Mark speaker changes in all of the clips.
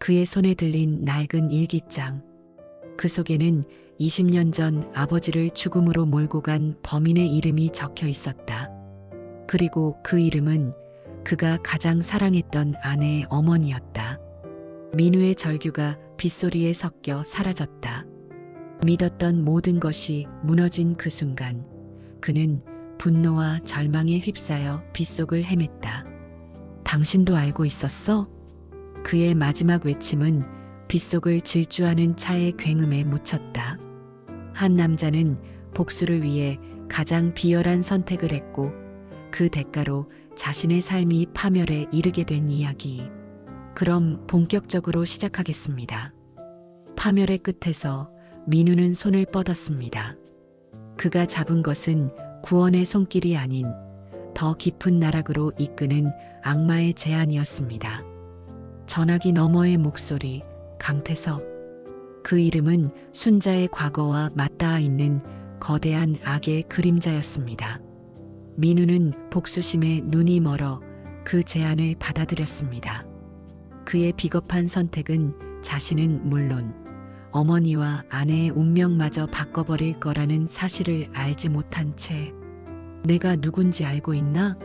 Speaker 1: 그의 손에 들린 낡은 일기장. 그 속에는 20년 전 아버지를 죽음으로 몰고 간 범인의 이름이 적혀 있었다. 그리고 그 이름은 그가 가장 사랑했던 아내의 어머니였다. 민우의 절규가 빗소리에 섞여 사라졌다. 믿었던 모든 것이 무너진 그 순간, 그는 분노와 절망에 휩싸여 빗속을 헤맸다. 당신도 알고 있었어? 그의 마지막 외침은 빗속을 질주하는 차의 굉음에 묻혔다. 한 남자는 복수를 위해 가장 비열한 선택을 했고 그 대가로 자신의 삶이 파멸에 이르게 된 이야기. 그럼 본격적으로 시작하겠습니다. 파멸의 끝에서 민우는 손을 뻗었습니다. 그가 잡은 것은 구원의 손길이 아닌 더 깊은 나락으로 이끄는 악마의 제안이었습니다. 전화기 너머의 목소리, 강태섭. 그 이름은 순자의 과거와 맞닿아 있는 거대한 악의 그림자였습니다. 민우는 복수심에 눈이 멀어 그 제안을 받아들였습니다. 그의 비겁한 선택은 자신은 물론 어머니와 아내의 운명마저 바꿔버릴 거라는 사실을 알지 못한 채 내가 누군지 알고 있나?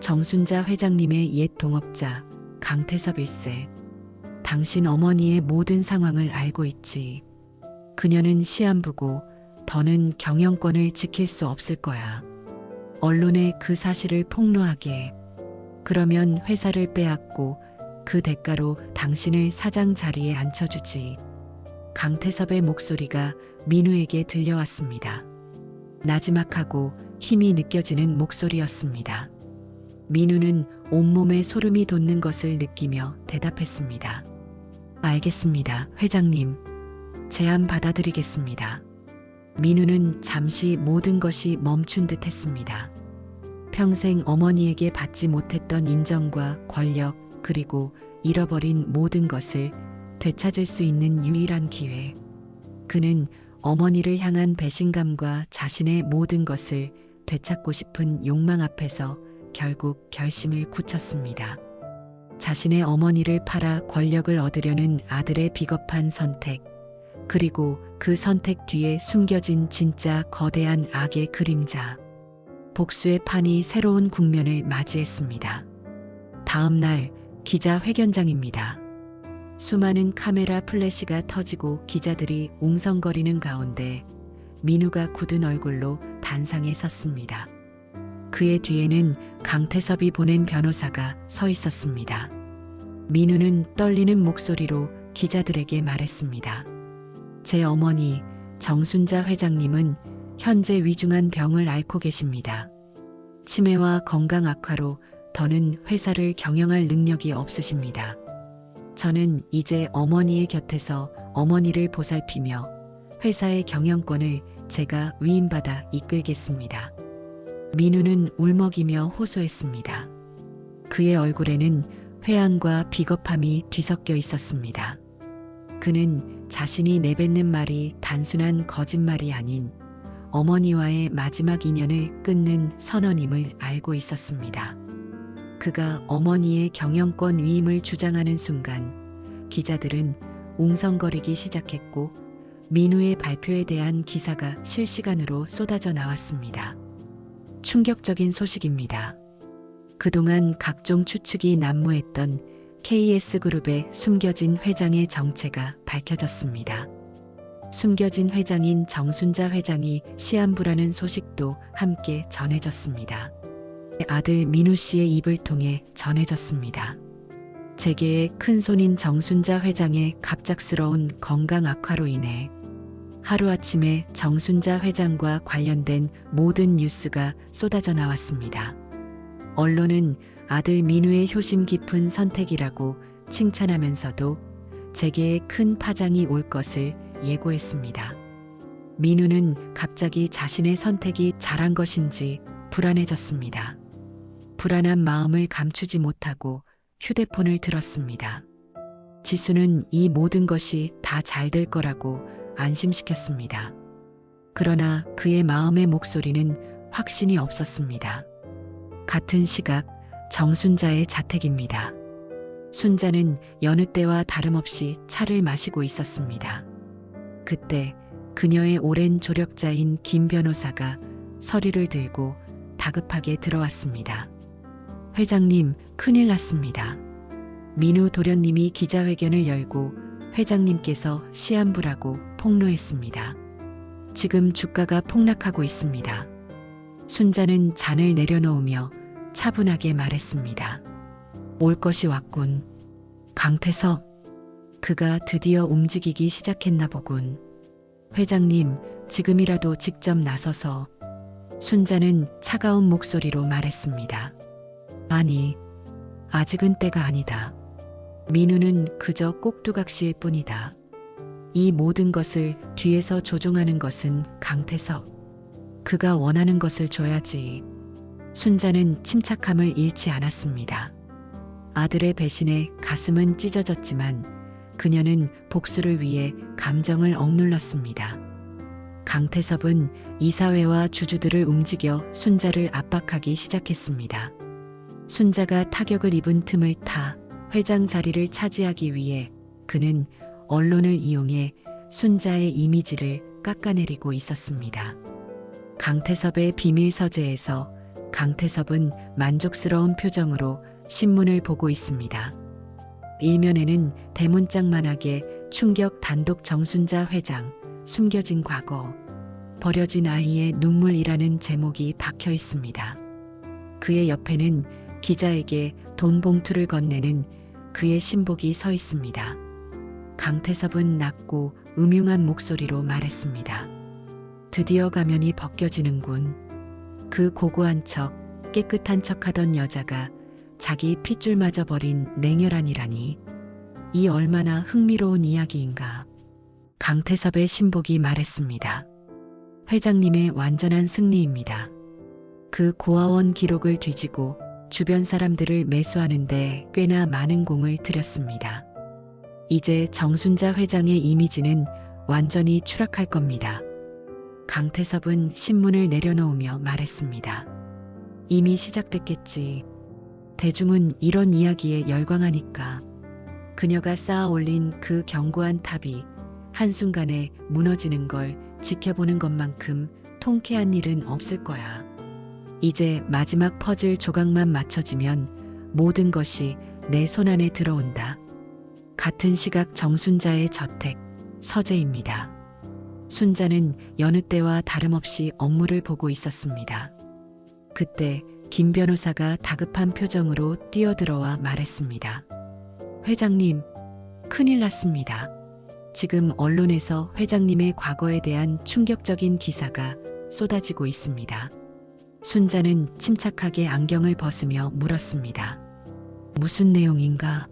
Speaker 1: 정순자 회장님의 옛 동업자 강태섭 일세. 당신 어머니의 모든 상황을 알고 있지. 그녀는 시한부고 더는 경영권을 지킬 수 없을 거야. 언론에 그 사실을 폭로하게. 그러면 회사를 빼앗고 그 대가로 당신을 사장 자리에 앉혀주지. 강태섭의 목소리가 민우에게 들려왔습니다. 나지막하고 힘이 느껴지는 목소리였습니다. 민우는 온몸에 소름이 돋는 것을 느끼며 대답했습니다. 알겠습니다, 회장님. 제안 받아들이겠습니다. 민우는 잠시 모든 것이 멈춘 듯 했습니다. 평생 어머니에게 받지 못했던 인정과 권력, 그리고 잃어버린 모든 것을 되찾을 수 있는 유일한 기회. 그는 어머니를 향한 배신감과 자신의 모든 것을 되찾고 싶은 욕망 앞에서 결국 결심을 굳혔습니다. 자신의 어머니를 팔아 권력을 얻으려는 아들의 비겁한 선택, 그리고 그 선택 뒤에 숨겨진 진짜 거대한 악의 그림자. 복수의 판이 새로운 국면을 맞이했습니다. 다음 날 기자 회견장입니다. 수많은 카메라 플래시가 터지고 기자들이 웅성거리는 가운데 민우가 굳은 얼굴로 단상에 섰습니다. 그의 뒤에는 강태섭이 보낸 변호사가 서 있었습니다. 민우는 떨리는 목소리로 기자들에게 말했습니다. 제 어머니 정순자 회장님은 현재 위중한 병을 앓고 계십니다. 치매와 건강 악화로 더는 회사를 경영할 능력이 없으십니다. 저는 이제 어머니의 곁에서 어머니를 보살피며 회사의 경영권을 제가 위임받아 이끌겠습니다. 민우는 울먹이며 호소했습니다. 그의 얼굴에는 회한과 비겁함이 뒤섞여 있었습니다. 그는 자신이 내뱉는 말이 단순한 거짓말이 아닌 어머니와의 마지막 인연을 끊는 선언임을 알고 있었습니다. 그가 어머니의 경영권 위임을 주장하는 순간 기자들은 웅성거리기 시작했고 민우의 발표에 대한 기사가 실시간으로 쏟아져 나왔습니다. 충격적인 소식입니다. 그동안 각종 추측이 난무했던 KS그룹의 숨겨진 회장의 정체가 밝혀졌습니다. 숨겨진 회장인 정순자 회장이 시한부라는 소식도 함께 전해졌습니다. 아들 민우 씨의 입을 통해 전해졌습니다. 재계의 큰 손인 정순자 회장의 갑작스러운 건강 악화로 인해 하루아침에 정순자 회장과 관련된 모든 뉴스가 쏟아져 나왔습니다. 언론은 아들 민우의 효심 깊은 선택이라고 칭찬하면서도 재계에 큰 파장이 올 것을 예고했습니다. 민우는 갑자기 자신의 선택이 잘한 것인지 불안해졌습니다. 불안한 마음을 감추지 못하고 휴대폰을 들었습니다. 지수는 이 모든 것이 다 잘 될 거라고 안심시켰습니다. 그러나 그의 마음의 목소리는 확신이 없었습니다. 같은 시각 정순자의 자택입니다. 순자는 여느 때와 다름없이 차를 마시고 있었습니다. 그때 그녀의 오랜 조력자인 김 변호사가 서류를 들고 다급하게 들어왔습니다. 회장님, 큰일 났습니다. 민우 도련님이 기자회견을 열고 회장님께서 시한부라고 폭로했습니다. 지금 주가가 폭락하고 있습니다. 순자는 잔을 내려놓으며 차분하게 말했습니다. 올 것이 왔군. 강태섭, 그가 드디어 움직이기 시작했나 보군. 회장님, 지금이라도 직접 나서서 순자는 차가운 목소리로 말했습니다. 아니, 아직은 때가 아니다. 민우는 그저 꼭두각시일 뿐이다. 이 모든 것을 뒤에서 조종하는 것은 강태섭. 그가 원하는 것을 줘야지. 순자는 침착함을 잃지 않았습니다. 아들의 배신에 가슴은 찢어졌지만 그녀는 복수를 위해 감정을 억눌렀습니다. 강태섭은 이사회와 주주들을 움직여 순자를 압박하기 시작했습니다. 순자가 타격을 입은 틈을 타 회장 자리를 차지하기 위해 그는 언론을 이용해 순자의 이미지를 깎아내리고 있었습니다. 강태섭의 비밀 서재에서 강태섭은 만족스러운 표정으로 신문을 보고 있습니다. 일면에는 대문짝만하게 충격 단독 정순자 회장, 숨겨진 과거, 버려진 아이의 눈물이라는 제목이 박혀 있습니다. 그의 옆에는 기자에게 돈 봉투를 건네는 그의 신복이 서 있습니다. 강태섭은 낮고 음흉한 목소리로 말했습니다. 드디어 가면이 벗겨지는군. 그 고고한 척, 깨끗한 척 하던 여자가 자기 핏줄마저 버린 냉혈한이라니. 이 얼마나 흥미로운 이야기인가. 강태섭의 신복이 말했습니다. 회장님의 완전한 승리입니다. 그 고아원 기록을 뒤지고 주변 사람들을 매수하는데 꽤나 많은 공을 들였습니다. 이제 정순자 회장의 이미지는 완전히 추락할 겁니다. 강태섭은 신문을 내려놓으며 말했습니다. 이미 시작됐겠지. 대중은 이런 이야기에 열광하니까. 그녀가 쌓아 올린 그 견고한 탑이 한순간에 무너지는 걸 지켜보는 것만큼 통쾌한 일은 없을 거야. 이제 마지막 퍼즐 조각만 맞춰지면 모든 것이 내 손안에 들어온다. 같은 시각 정순자의 저택, 서재입니다. 순자는 여느 때와 다름없이 업무를 보고 있었습니다. 그때 김 변호사가 다급한 표정으로 뛰어들어와 말했습니다. 회장님, 큰일 났습니다. 지금 언론에서 회장님의 과거에 대한 충격적인 기사가 쏟아지고 있습니다. 순자는 침착하게 안경을 벗으며 물었습니다. 무슨 내용인가?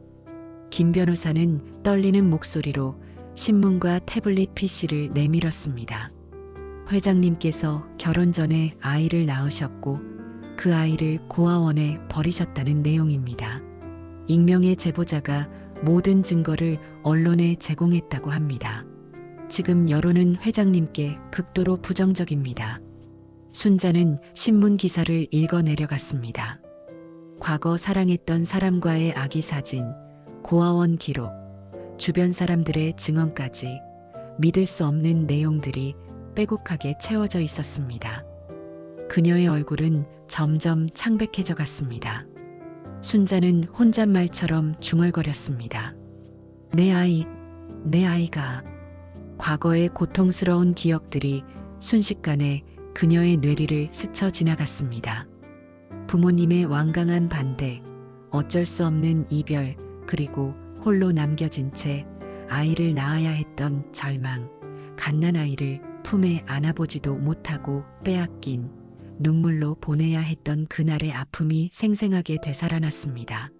Speaker 1: 김 변호사는 떨리는 목소리로 신문과 태블릿 PC를 내밀었습니다. 회장님께서 결혼 전에 아이를 낳으셨고 그 아이를 고아원에 버리셨다는 내용입니다. 익명의 제보자가 모든 증거를 언론에 제공했다고 합니다. 지금 여론은 회장님께 극도로 부정적입니다. 순자는 신문 기사를 읽어 내려갔습니다. 과거 사랑했던 사람과의 아기 사진, 고아원 기록, 주변 사람들의 증언까지 믿을 수 없는 내용들이 빼곡하게 채워져 있었습니다. 그녀의 얼굴은 점점 창백해져 갔습니다. 순자는 혼잣말처럼 중얼거렸습니다. 내 아이, 내 아이가. 과거의 고통스러운 기억들이 순식간에 그녀의 뇌리를 스쳐 지나갔습니다. 부모님의 완강한 반대, 어쩔 수 없는 이별, 그리고 홀로 남겨진 채 아이를 낳아야 했던 절망, 갓난아이를 품에 안아보지도 못하고 빼앗긴 눈물로 보내야 했던 그날의 아픔이 생생하게 되살아났습니다.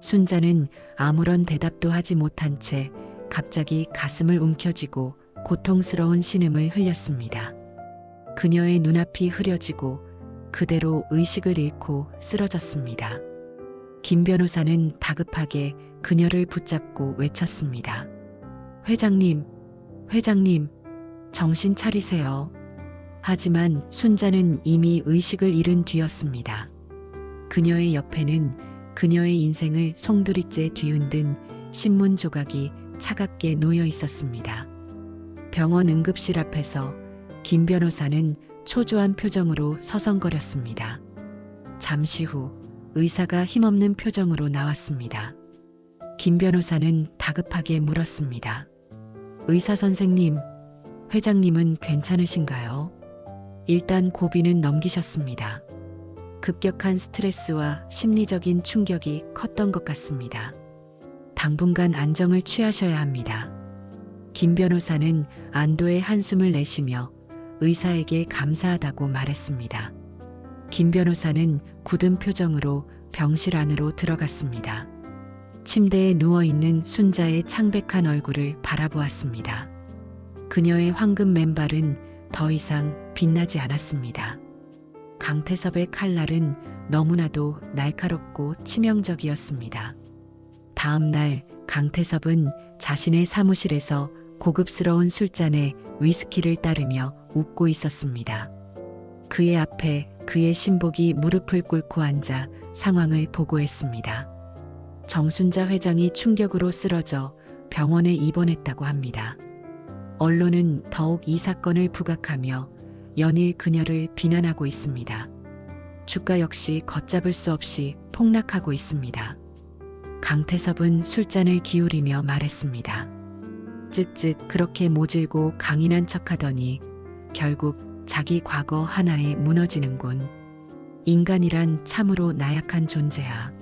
Speaker 1: 순자는 아무런 대답도 하지 못한 채 갑자기 가슴을 움켜쥐고 고통스러운 신음을 흘렸습니다. 그녀의 눈앞이 흐려지고 그대로 의식을 잃고 쓰러졌습니다. 김 변호사는 다급하게 그녀를 붙잡고 외쳤습니다. 회장님, 회장님, 정신 차리세요. 하지만 순자는 이미 의식을 잃은 뒤였습니다. 그녀의 옆에는 그녀의 인생을 송두리째 뒤흔든 신문 조각이 차갑게 놓여 있었습니다. 병원 응급실 앞에서 김 변호사는 초조한 표정으로 서성거렸습니다. 잠시 후 의사가 힘없는 표정으로 나왔습니다. 김 변호사는 다급하게 물었습니다. 의사 선생님, 회장님은 괜찮으신가요? 일단 고비는 넘기셨습니다. 급격한 스트레스와 심리적인 충격이 컸던 것 같습니다. 당분간 안정을 취하셔야 합니다. 김 변호사는 안도의 한숨을 내쉬며 의사에게 감사하다고 말했습니다. 김 변호사는 굳은 표정으로 병실 안으로 들어갔습니다. 침대에 누워있는 순자의 창백한 얼굴을 바라보았습니다. 그녀의 황금 맨발은 더 이상 빛나지 않았습니다. 강태섭의 칼날은 너무나도 날카롭고 치명적이었습니다. 다음 날 강태섭은 자신의 사무실에서 고급스러운 술잔에 위스키를 따르며 웃고 있었습니다. 그의 앞에 그의 신복이 무릎을 꿇고 앉아 상황을 보고했습니다. 정순자 회장이 충격으로 쓰러져 병원에 입원했다고 합니다. 언론은 더욱 이 사건을 부각하며 연일 그녀를 비난하고 있습니다. 주가 역시 걷잡을 수 없이 폭락하고 있습니다. 강태섭은 술잔을 기울이며 말했습니다. 쯧쯧 그렇게 모질고 강인한 척하더니 결국 자기 과거 하나에 무너지는군. 인간이란 참으로 나약한 존재야.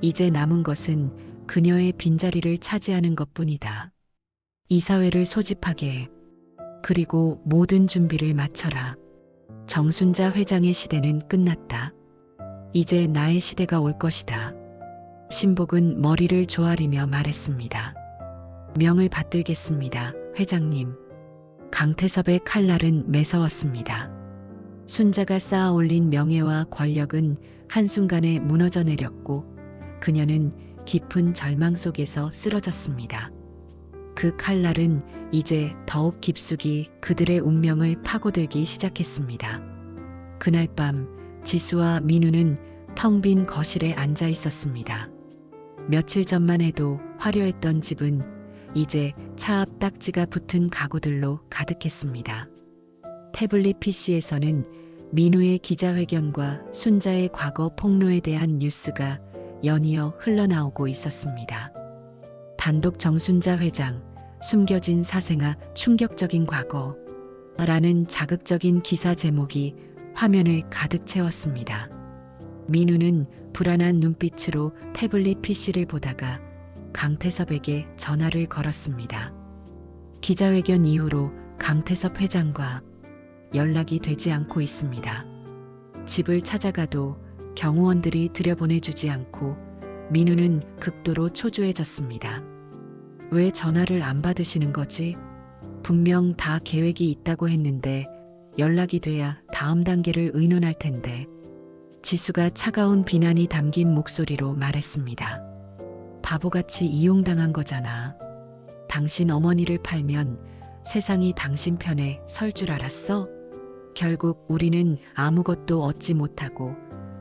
Speaker 1: 이제 남은 것은 그녀의 빈자리를 차지하는 것 뿐이다. 이사회를 소집하게 해. 그리고 모든 준비를 마쳐라. 정순자 회장의 시대는 끝났다. 이제 나의 시대가 올 것이다. 신복은 머리를 조아리며 말했습니다. 명을 받들겠습니다, 회장님. 강태섭의 칼날은 매서웠습니다. 순자가 쌓아 올린 명예와 권력은 한순간에 무너져 내렸고 그녀는 깊은 절망 속에서 쓰러졌습니다. 그 칼날은 이제 더욱 깊숙이 그들의 운명을 파고들기 시작했습니다. 그날 밤 지수와 민우는 텅 빈 거실에 앉아 있었습니다. 며칠 전만 해도 화려했던 집은 이제 차 앞 딱지가 붙은 가구들로 가득했습니다. 태블릿 PC에서는 민우의 기자회견과 순자의 과거 폭로에 대한 뉴스가 연이어 흘러나오고 있었습니다. 단독 정순자 회장, 숨겨진 사생아 충격적인 과거 라는 자극적인 기사 제목이 화면을 가득 채웠습니다. 민우는 불안한 눈빛으로 태블릿 PC를 보다가 강태섭에게 전화를 걸었습니다. 기자회견 이후로 강태섭 회장과 연락이 되지 않고 있습니다. 집을 찾아가도 경호원들이 들여보내주지 않고 민우는 극도로 초조해졌습니다. 왜 전화를 안 받으시는 거지? 분명 다 계획이 있다고 했는데 연락이 돼야 다음 단계를 의논할 텐데. 지수가 차가운 비난이 담긴 목소리로 말했습니다. 바보같이 이용당한 거잖아. 당신 어머니를 팔면 세상이 당신 편에 설 줄 알았어? 결국 우리는 아무것도 얻지 못하고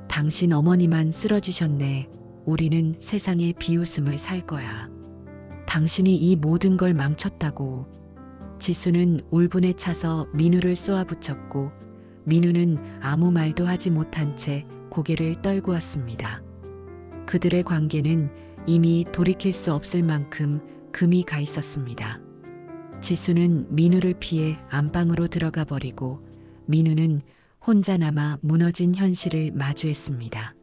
Speaker 1: 당신 어머니만 쓰러지셨네. 우리는 세상의 비웃음을 살 거야. 당신이 이 모든 걸 망쳤다고. 지수는 울분에 차서 민우를 쏘아붙였고 민우는 아무 말도 하지 못한 채 고개를 떨고 왔습니다. 그들의 관계는 이미 돌이킬 수 없을 만큼 금이 가 있었습니다. 지수는 민우를 피해 안방으로 들어가 버리고 민우는 혼자 남아 무너진 현실을 마주했습니다.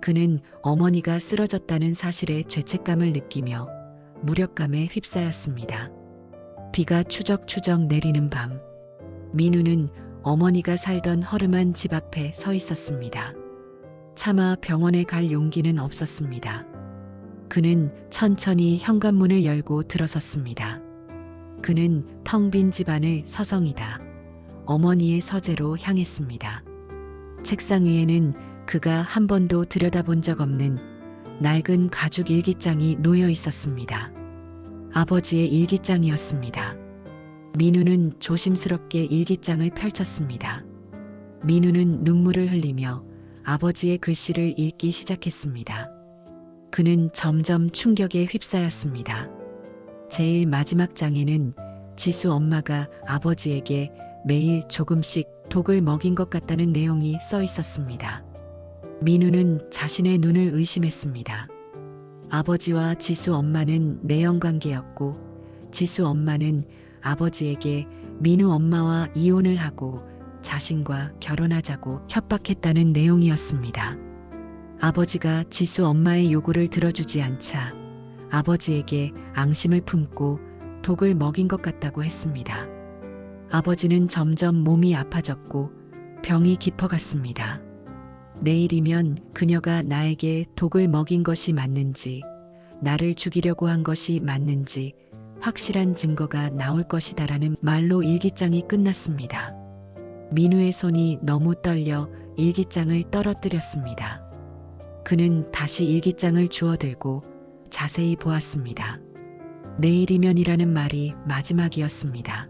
Speaker 1: 그는 어머니가 쓰러졌다는 사실에 죄책감을 느끼며 무력감에 휩싸였습니다. 비가 추적추적 내리는 밤, 민우는 어머니가 살던 허름한 집 앞에 서 있었습니다. 차마 병원에 갈 용기는 없었습니다. 그는 천천히 현관문을 열고 들어섰습니다. 그는 텅 빈 집안을 서성이다. 어머니의 서재로 향했습니다. 책상 위에는 그가 한 번도 들여다본 적 없는 낡은 가죽 일기장이 놓여 있었습니다. 아버지의 일기장이었습니다. 민우는 조심스럽게 일기장을 펼쳤습니다. 민우는 눈물을 흘리며 아버지의 글씨를 읽기 시작했습니다. 그는 점점 충격에 휩싸였습니다. 제일 마지막 장에는 지수 엄마가 아버지에게 매일 조금씩 독을 먹인 것 같다는 내용이 써 있었습니다. 민우는 자신의 눈을 의심했습니다. 아버지와 지수 엄마는 내연 관계였고 지수 엄마는 아버지에게 민우 엄마와 이혼을 하고 자신과 결혼하자고 협박했다는 내용이었습니다. 아버지가 지수 엄마의 요구를 들어주지 않자 아버지에게 앙심을 품고 독을 먹인 것 같다고 했습니다. 아버지는 점점 몸이 아파졌고 병이 깊어갔습니다. 내일이면 그녀가 나에게 독을 먹인 것이 맞는지, 나를 죽이려고 한 것이 맞는지 확실한 증거가 나올 것이다라는 말로 일기장이 끝났습니다. 민우의 손이 너무 떨려 일기장을 떨어뜨렸습니다. 그는 다시 일기장을 주워들고 자세히 보았습니다. 내일이면이라는 말이 마지막이었습니다.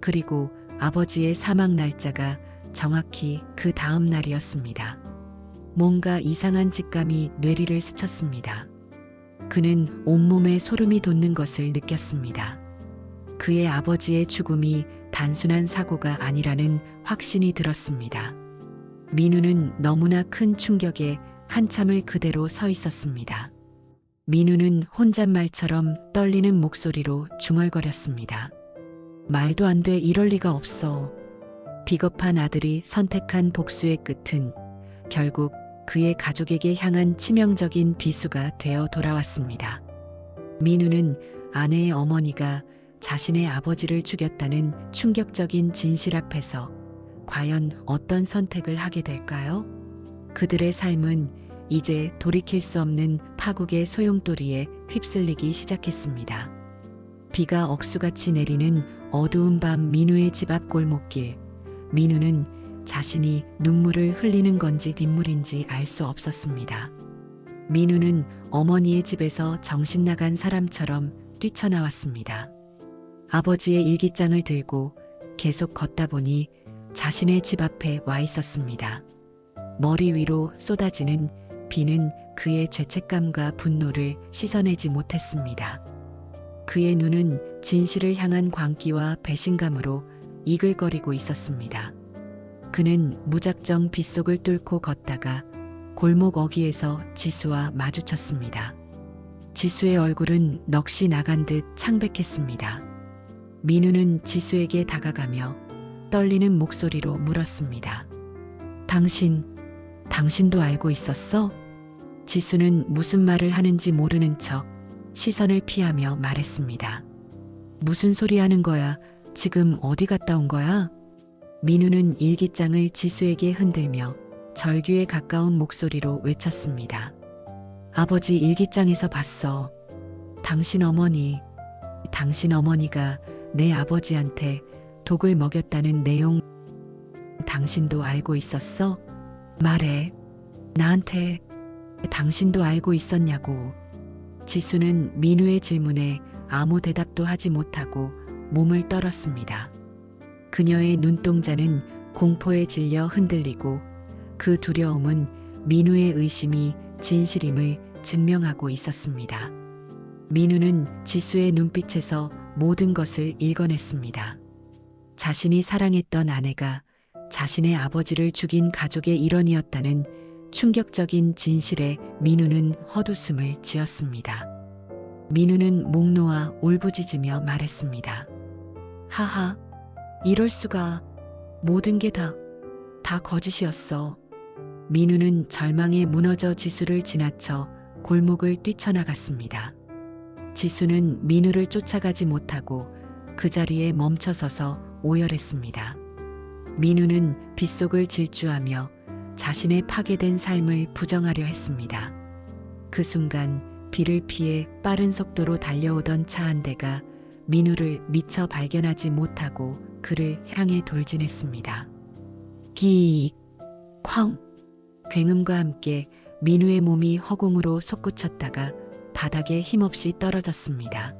Speaker 1: 그리고 아버지의 사망 날짜가 정확히 그 다음 날이었습니다. 뭔가 이상한 직감이 뇌리를 스쳤습니다. 그는 온몸에 소름이 돋는 것을 느꼈습니다. 그의 아버지의 죽음이 단순한 사고가 아니라는 확신이 들었습니다. 민우는 너무나 큰 충격에 한참을 그대로 서 있었습니다. 민우는 혼잣말처럼 떨리는 목소리로 중얼거렸습니다. 말도 안 돼 이럴 리가 없어. 비겁한 아들이 선택한 복수의 끝은 결국 그의 가족에게 향한 치명적인 비수가 되어 돌아왔습니다. 민우는 아내의 어머니가 자신의 아버지를 죽였다는 충격적인 진실 앞에서 과연 어떤 선택을 하게 될까요? 그들의 삶은 이제 돌이킬 수 없는 파국의 소용돌이에 휩쓸리기 시작했습니다. 비가 억수같이 내리는 어두운 밤 민우의 집 앞 골목길. 민우는 자신이 눈물을 흘리는 건지 빗물인지 알 수 없었습니다. 민우는 어머니의 집에서 정신 나간 사람처럼 뛰쳐나왔습니다. 아버지의 일기장을 들고 계속 걷다 보니 자신의 집 앞에 와 있었습니다. 머리 위로 쏟아지는 비는 그의 죄책감과 분노를 씻어내지 못했습니다. 그의 눈은 진실을 향한 광기와 배신감으로 이글거리고 있었습니다. 그는 무작정 빗속을 뚫고 걷다가 골목 어귀에서 지수와 마주쳤습니다. 지수의 얼굴은 넋이 나간 듯 창백했습니다. 민우는 지수에게 다가가며 떨리는 목소리로 물었습니다. 당신, 당신도 알고 있었어? 지수는 무슨 말을 하는지 모르는 척 시선을 피하며 말했습니다. 무슨 소리 하는 거야? 지금 어디 갔다 온 거야? 민우는 일기장을 지수에게 흔들며 절규에 가까운 목소리로 외쳤습니다. 아버지 일기장에서 봤어. 당신 어머니, 당신 어머니가 내 아버지한테 독을 먹였다는 내용 당신도 알고 있었어? 말해. 나한테 당신도 알고 있었냐고. 지수는 민우의 질문에 아무 대답도 하지 못하고 몸을 떨었습니다. 그녀의 눈동자는 공포에 질려 흔들리고 그 두려움은 민우의 의심이 진실임을 증명하고 있었습니다. 민우는 지수의 눈빛에서 모든 것을 읽어냈습니다. 자신이 사랑했던 아내가 자신의 아버지를 죽인 가족의 일원이었다는 충격적인 진실에 민우는 헛웃음을 지었습니다. 민우는 목 놓아 울부짖으며 말했습니다. 하하, 이럴 수가. 모든 게 다, 다 거짓이었어. 민우는 절망에 무너져 지수를 지나쳐 골목을 뛰쳐나갔습니다. 지수는 민우를 쫓아가지 못하고 그 자리에 멈춰서서 오열했습니다. 민우는 빗속을 질주하며 자신의 파괴된 삶을 부정하려 했습니다. 그 순간 비를 피해 빠른 속도로 달려오던 차 한 대가 민우를 미처 발견하지 못하고 그를 향해 돌진했습니다. 기익, 쾅! 굉음과 함께 민우의 몸이 허공으로 솟구쳤다가 바닥에 힘없이 떨어졌습니다.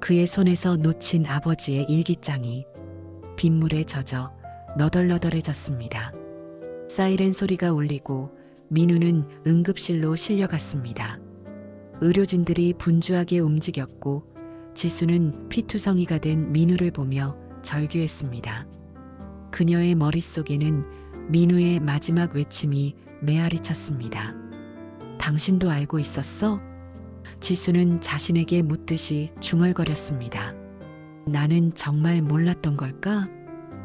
Speaker 1: 그의 손에서 놓친 아버지의 일기장이 빗물에 젖어 너덜너덜해졌습니다. 사이렌 소리가 울리고 민우는 응급실로 실려갔습니다. 의료진들이 분주하게 움직였고 지수는 피투성이가 된 민우를 보며 절규했습니다. 그녀의 머릿속에는 민우의 마지막 외침이 메아리 쳤습니다. 당신도 알고 있었어? 지수는 자신에게 묻듯이 중얼거렸습니다. 나는 정말 몰랐던 걸까?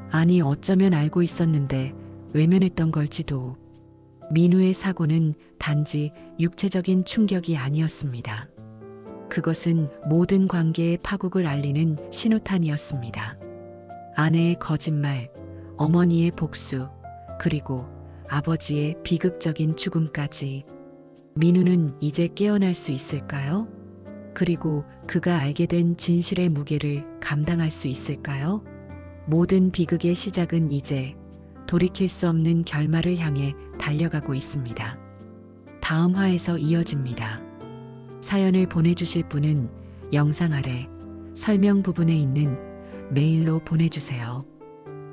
Speaker 1: 아니 어쩌면 알고 있었는데 외면했던 걸지도. 민우의 사고는 단지 육체적인 충격이 아니었습니다. 그것은 모든 관계의 파국을 알리는 신호탄이었습니다. 아내의 거짓말, 어머니의 복수, 그리고 아버지의 비극적인 죽음까지. 민우는 이제 깨어날 수 있을까요? 그리고 그가 알게 된 진실의 무게를 감당할 수 있을까요? 모든 비극의 시작은 이제 돌이킬 수 없는 결말을 향해 달려가고 있습니다. 다음 화에서 이어집니다. 사연을 보내주실 분은 영상 아래 설명 부분에 있는 메일로 보내주세요.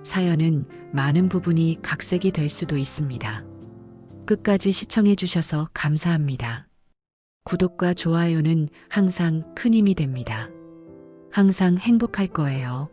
Speaker 1: 사연은 많은 부분이 각색이 될 수도 있습니다. 끝까지 시청해주셔서 감사합니다. 구독과 좋아요는 항상 큰 힘이 됩니다. 항상 행복할 거예요.